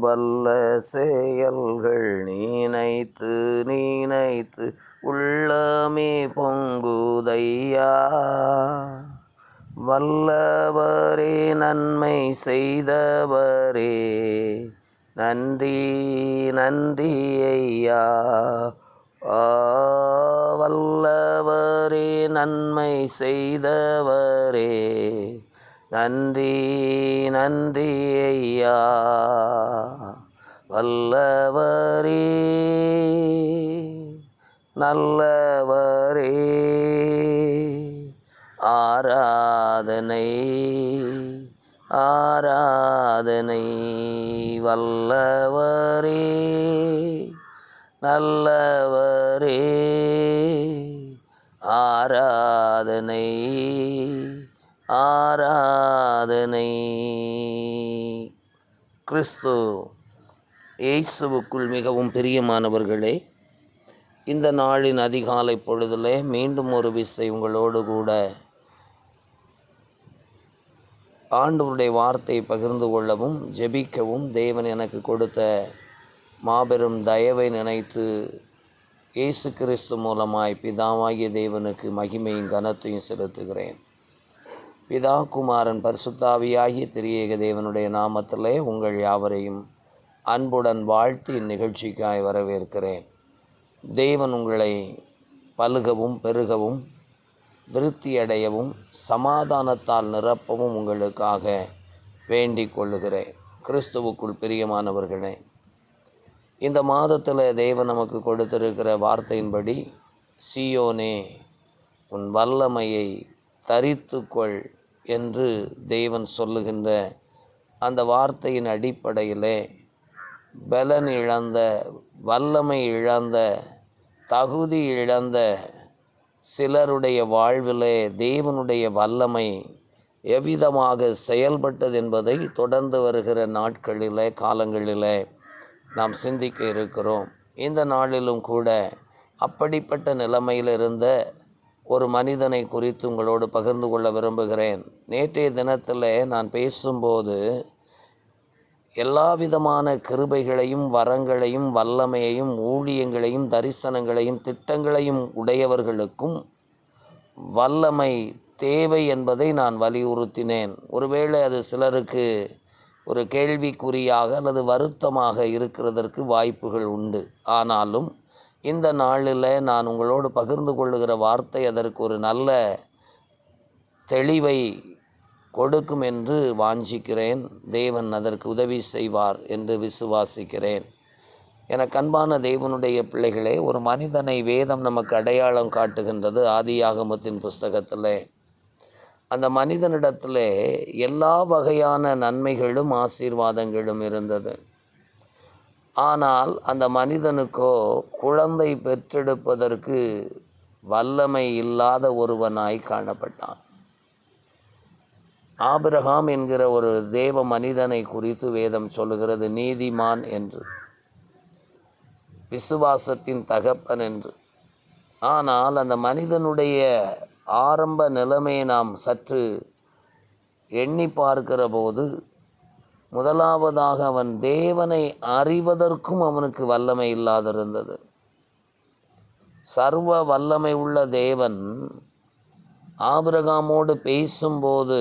வல்ல செயல்கள் நீனைத்து நீனைத்து உள்ளமே பொங்குதையா. வல்லவரே நன்மை செய்தவரே நன்றி நன்றி ஐயா. ஆ, வல்லவரே நன்மை செய்தவரே. நன்றி நன்றி ஐயா. வல்லவரே நல்லவரே. ஆராதனை ஆராதனை வல்லவரே நல்லவரே. ஆராதனை ஆ கிறிஸ்து இயேசுவுக்குள் மிகவும் பிரியமானவர்களே இந்த நாளின் அதிகாலை பொழுதிலே மீண்டும் ஒரு விசை உங்களோடு கூட ஆண்டவருடைய வார்த்தையை பகிர்ந்து கொள்ளவும் ஜெபிக்கவும் தேவன் எனக்கு கொடுத்த மாபெரும் தயவை நினைத்து இயேசு கிறிஸ்து மூலமாய் பிதாவாகிய தேவனுக்கு மகிமையும் கனத்தையும் செலுத்துகிறேன். பிதா குமாரன் பரிசுத்தாவியாகிய திரியேக தேவனுடைய நாமத்திலே உங்கள் யாவரையும் அன்புடன் வாழ்த்தி இந்நிகழ்ச்சிக்காய் வரவேற்கிறேன். தேவன் உங்களை பலுகவும் பெருகவும் விருத்தியடையவும் சமாதானத்தால் நிரப்பவும் உங்களுக்காக வேண்டிக் கொள்ளுகிறேன். கிறிஸ்துவுக்குள் பிரியமானவர்களே இந்த மாதத்தில் தேவன் நமக்கு கொடுத்திருக்கிற வார்த்தையின்படி சியோனே உன் வல்லமையை தரித்துக்கொள். என்று தேவன் சொல்லுகின்ற அந்த வார்த்தையின் அடிப்படையிலே பலன் இழந்த வல்லமை இழந்த தகுதி இழந்த சிலருடைய வாழ்விலே தேவனுடைய வல்லமை எவ்விதமாக செயல்பட்டது என்பதை தொடர்ந்து வருகிற நாட்களிலே காலங்களிலே நாம் சிந்திக்க இருக்கிறோம். இந்த நாளிலும் கூட அப்படிப்பட்ட நிலைமையில் இருந்த ஒரு மனிதனை குறித்து உங்களோடு பகிர்ந்து கொள்ள விரும்புகிறேன். நேற்றைய தினத்தில் நான் பேசும்போது எல்லா விதமான கிருபைகளையும் வரங்களையும் வல்லமையையும் ஊழியங்களையும் தரிசனங்களையும் திட்டங்களையும் உடையவர்களுக்கும் வல்லமை தேவை என்பதை நான் வலியுறுத்தினேன். ஒருவேளை அது சிலருக்கு ஒரு கேள்விக்குறியாக அல்லது வருத்தமாக இருக்கிறதற்கு வாய்ப்புகள் உண்டு. ஆனாலும் இந்த நாளில் நான் உங்களோடு பகிர்ந்து கொள்ளுகிற வார்த்தை அதற்கு ஒரு நல்ல தெளிவை கொடுக்கும் என்று வாஞ்சிக்கிறேன். தேவன் அதற்கு உதவி செய்வார் என்று விசுவாசிக்கிறேன். என கண்பான தேவனுடைய பிள்ளைகளே ஒரு மனிதனை வேதம் நமக்கு அடையாளம் காட்டுகின்றது ஆதியாகமத்தின் புஸ்தகத்தில். அந்த மனிதனிடத்தில் எல்லா வகையான நன்மைகளும் ஆசீர்வாதங்களும் இருந்தது. ஆனால் அந்த மனிதனுக்கோ குழந்தை பெற்றெடுப்பதற்கு வல்லமை இல்லாத ஒருவனாய் காணப்பட்டான். ஆபிரகாம் என்கிற ஒரு தேவ மனிதனை குறித்து வேதம் சொல்லுகிறது நீதிமான் என்று. விசுவாசத்தின் தகப்பன் என்று. ஆனால் அந்த மனிதனுடைய ஆரம்ப நிலைமையை நாம் சற்று எண்ணி பார்க்கிற போது முதலாவதாக அவன் தேவனை அறிவதற்கும் அவனுக்கு வல்லமை இல்லாதிருந்தது. சர்வ வல்லமை உள்ள தேவன் ஆபிரகாமோடு பேசும்போது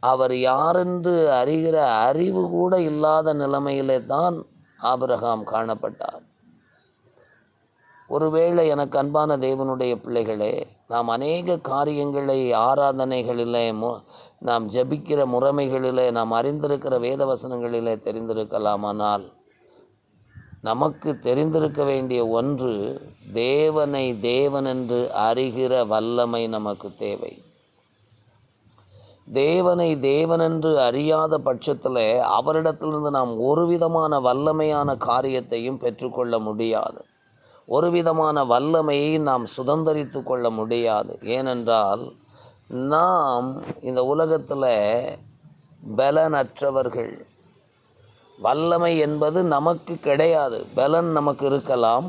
அவர் யாரென்று அறிகிற அறிவு கூட இல்லாத நிலைமையிலே தான் ஆபிரகாம் காணப்பட்டார். ஒருவேளை எனக்கு அன்பான தேவனுடைய பிள்ளைகளே நாம் அநேக காரியங்களை ஆராதனைகளிலே மு நாம் ஜபிக்கிற முறைமைகளிலே நாம் அறிந்திருக்கிற வேதவசனங்களிலே தெரிந்திருக்கலாமானால் நமக்கு தெரிந்திருக்க வேண்டிய ஒன்று தேவனை தேவன் என்று அறிகிற வல்லமை நமக்கு தேவை. தேவனை தேவனென்று அறியாத பட்சத்தில் அவரிடத்திலிருந்து நாம் ஒரு விதமான வல்லமையான காரியத்தையும் பெற்றுக்கொள்ள முடியாது. ஒரு விதமான வல்லமையை நாம் சுதந்திரித்து கொள்ள முடியாது. ஏனென்றால் நாம் இந்த உலகத்தில் பலனற்றவர்கள். வல்லமை என்பது நமக்கு கிடையாது. பலன் நமக்கு இருக்கலாம்.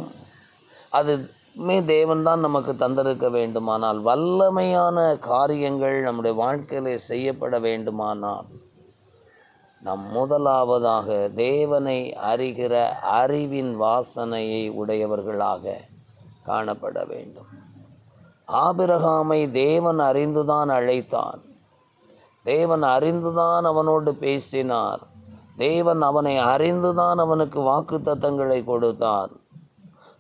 அதுமே தேவன்தான் நமக்கு தந்திருக்க வேண்டுமானால் வல்லமையான காரியங்கள் நம்முடைய வாழ்க்கையிலே செய்யப்பட வேண்டுமானால் நம் முதலாவதாக தேவனை அறிகிற அறிவின் வாசனையை உடையவர்களாக காணப்பட வேண்டும். ஆபிரகாமை தேவன் அறிந்துதான் அழைத்தான். தேவன் அறிந்துதான் அவனோடு பேசினார். தேவன் அவனை அறிந்துதான் அவனுக்கு வாக்குத்தத்தங்களை கொடுத்தார்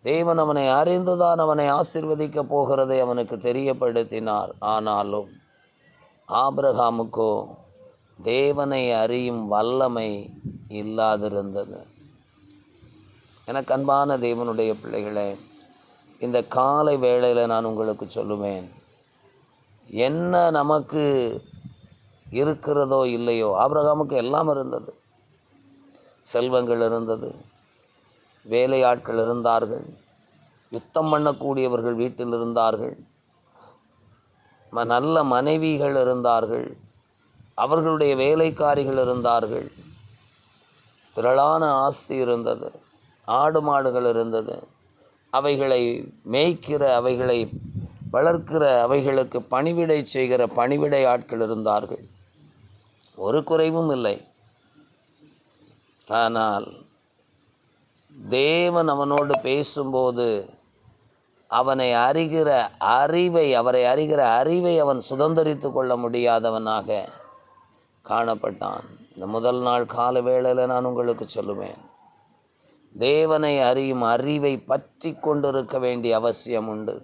தேவன் அவனை அறிந்துதான் அவனை ஆசிர்வதிக்கப் போகிறதை அவனுக்கு தெரியப்படுத்தினார். ஆனாலும் ஆபிரகாமுக்கோ தேவனை அறியும் வல்லமை இல்லாதிருந்தது. எனக்கு அன்பான தேவனுடைய பிள்ளைகளே இந்த காலை வேளையில் நான் உங்களுக்கு சொல்லுவேன் என்ன நமக்கு இருக்கிறதோ இல்லையோ ஆபிரகாமுக்கு எல்லாம் இருந்தது. செல்வங்கள் இருந்தது வேலையாட்கள் இருந்தார்கள் யுத்தம் பண்ணக்கூடியவர்கள் வீட்டில் இருந்தார்கள் நல்ல மனைவிகள் இருந்தார்கள் அவர்களுடைய வேலைக்காரிகள் இருந்தார்கள். திரளான ஆஸ்தி இருந்தது. ஆடு மாடுகள் இருந்தது. அவைகளை மேய்க்கிற அவைகளை வளர்க்கிற அவைகளுக்கு பணிவிடை செய்கிற பணிவிடை ஆட்கள் இருந்தார்கள். ஒரு குறைவும் இல்லை. ஆனால் தேவன் அவனோடு பேசும்போது அவனை அறிகிற அறிவை அவரை அறிகிற அறிவை அவன் சுதந்திரித்து கொள்ள முடியாதவனாக காணப்பட்டான். இந்த முதல் நாள் கால வேளையில் நான் உங்களுக்கு சொல்லுவேன். தேவனை அறியும் அறிவை பற்றி கொண்டிருக்க வேண்டிய அவசியம் உண்டு.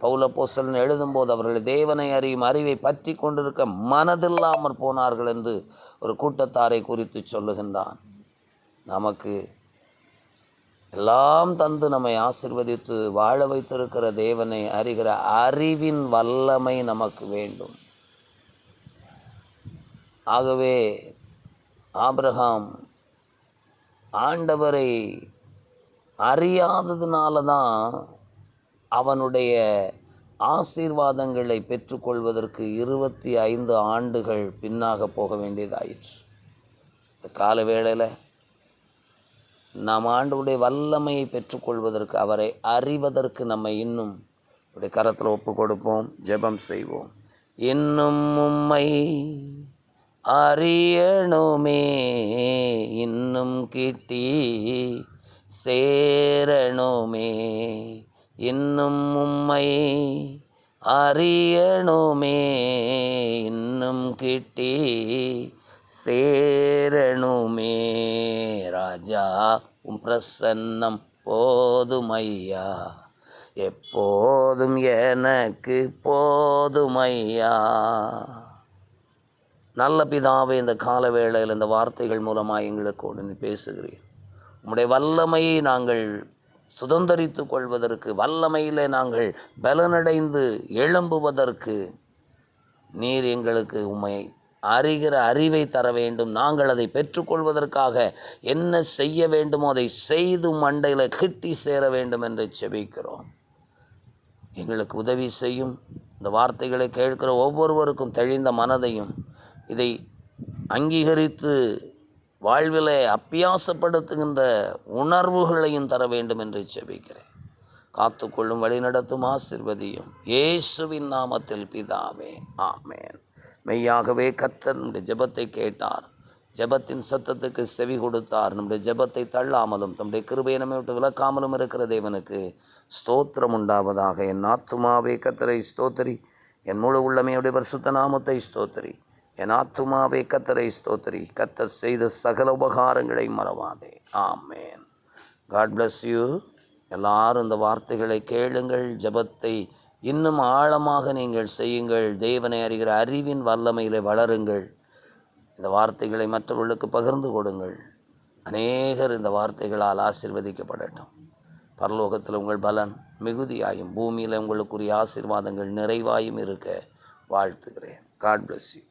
பௌலப்போஸ்தலன் எழுதும்போது அவர்கள் தேவனை அறியும் அறிவை பற்றி கொண்டிருக்க மனதில்லாமற் போனார்கள் என்று ஒரு கூட்டத்தாரை குறித்து சொல்லுகின்றான். நமக்கு எல்லாம் தந்து நம்மை ஆசிர்வதித்து வாழ வைத்திருக்கிற தேவனை அறிகிற அறிவின் வல்லமை நமக்கு வேண்டும். ஆகவே ஆபிரகாம் ஆண்டவரை அறியாததுனால தான் அவனுடைய ஆசீர்வாதங்களை பெற்றுக்கொள்வதற்கு இருபத்தி ஐந்து ஆண்டுகள் பின்னாக போக வேண்டியதாயிற்று. இந்த கால வேளையில் நாம் ஆண்டுடைய வல்லமையை பெற்றுக்கொள்வதற்கு அவரை அறிவதற்கு நம்ம இன்னும் இப்படி கரத்தில் ஒப்பு கொடுப்போம் ஜெபம் செய்வோம். இன்னும் உம்மை அறியணுமே. இன்னும் கிட்டி சேரணுமே. இன்னும் உம்மை அறியணுமே. இன்னும் கிட்டி சேரணுமே. ராஜா உம் பிரசன்னம் போதுமையா? எப்போதும் எனக்கு போதுமையா? நல்ல பிதாவே இந்த கால வேளையில் இந்த வார்த்தைகள் மூலமாக எங்களுக்கு நீ பேசுகிறீர். உம்முடைய வல்லமையை நாங்கள் சுதந்திரித்து கொள்வதற்கு வல்லமையில் நாங்கள் பலனடைந்து எழும்புவதற்கு நீர் எங்களுக்கு உம்மை அறிகிற அறிவை தர வேண்டும். நாங்கள் அதை பெற்றுக்கொள்வதற்காக என்ன செய்ய வேண்டுமோ அதை செய்து மண்டையில் கிட்டி சேர வேண்டும் என்று செபிக்கிறோம். எங்களுக்கு உதவி செய்யும். இந்த வார்த்தைகளை கேட்கிற ஒவ்வொருவருக்கும் தெளிந்த மனதையும் இதை அங்கீகரித்து வாழ்விலே அப்பியாசப்படுத்துகின்ற உணர்வுகளையும் தர வேண்டும் என்று செபிக்கிறேன் காத்துக்கொள்ளும் வழிநடத்தும் ஆசிர்வதியும் இயேசுவின் நாமத்தில் பிதாவே ஆமேன். மெய்யாகவே கர்த்தர் நம்முடைய ஜெபத்தை கேட்டார். ஜெபத்தின் சத்தத்துக்கு செவி கொடுத்தார். நம்முடைய ஜெபத்தை தள்ளாமலும் தம்முடைய கிருபையை நம்மை விட்டு விளக்காமலும் இருக்கிற தேவனுக்கு ஸ்தோத்திரம் உண்டாவதாக. என் ஆத்துமாவே கத்தரை ஸ்தோத்திரி. என் முழு உள்ளமையுடைய பரிசுத்த நாமத்தை ஸ்தோத்திரி. என் ஆத்துமாவே கத்தரை ஸ்தோத்திரி. கத்தர் செய்த சகல உபகாரங்களை மறவாதே. ஆமேன். காட் பிளஸ் யூ எல்லாரும் இந்த வார்த்தைகளை கேளுங்கள். ஜெபத்தை இன்னும் ஆழமாக நீங்கள் செய்யுங்கள். தேவனை அறிகிற அறிவின் வல்லமையிலே வளருங்கள். இந்த வார்த்தைகளை மற்றவர்களுக்கு பகிர்ந்து கொடுங்கள். அநேகர் இந்த வார்த்தைகளால் ஆசிர்வதிக்கப்படட்டும். பரலோகத்தில் உங்கள் பலன் மிகுதியாயும் பூமியில் உங்களுக்குரிய ஆசீர்வாதங்கள் நிறைவாயும் இருக்க வாழ்த்துகிறேன். God bless you